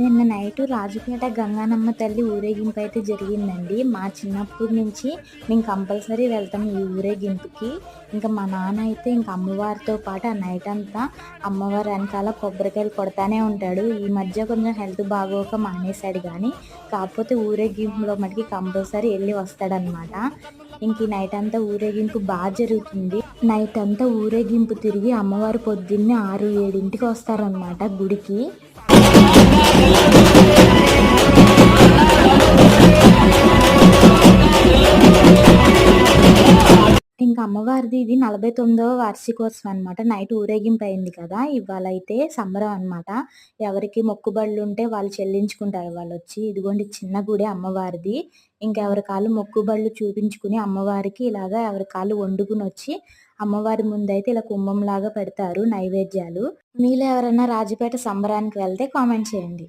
నిన్న నైట్ రాజుపేట గంగానమ్మ తల్లి ఊరేగింపు అయితే జరిగిందండి. మా చిన్నప్పటి నుంచి మేము కంపల్సరీ వెళ్తాం ఈ ఊరేగింపుకి. ఇంకా మా నాన్న అయితే ఇంకా అమ్మవారితో పాటు ఆ నైట్ అంతా అమ్మవారి వెనకాల కొబ్బరికాయలు కొడతానే ఉంటాడు. ఈ మధ్య కొంచెం హెల్త్ బాగోక మానేశాడు కానీ కాకపోతే ఊరేగింపులో మటుకి కంపల్సరీ వెళ్ళి వస్తాడనమాట. ఇంక ఈ నైట్ అంతా ఊరేగింపు బాగా జరుగుతుంది. నైట్ అంతా ఊరేగింపు తిరిగి అమ్మవారు పొద్దున్నే ఆరు ఏడింటికి వస్తారనమాట గుడికి. Yeah. ఇంకా అమ్మవారిది ఇది నలభై తొమ్మిదవ వార్షికోత్సవం అనమాట నైట్ ఊరేగింపు అయింది కదా. ఇవాళ అయితే సంబరం అనమాట ఎవరికి మొక్కుబడులు ఉంటే వాళ్ళు చెల్లించుకుంటారు. వాళ్ళు వచ్చి ఇదిగోండి చిన్న గుడి అమ్మవారిది. ఇంకా ఎవరి కాళ్ళు మొక్కుబళ్ళు చూపించుకుని అమ్మవారికి ఇలాగా ఎవరి కాళ్ళు వండుకుని వచ్చి అమ్మవారి ముందైతే ఇలా కుంభం లాగా పెడతారు నైవేద్యాలు. మీలో ఎవరైనా రాజపేట సంబరానికి వెళ్తే కామెంట్ చేయండి.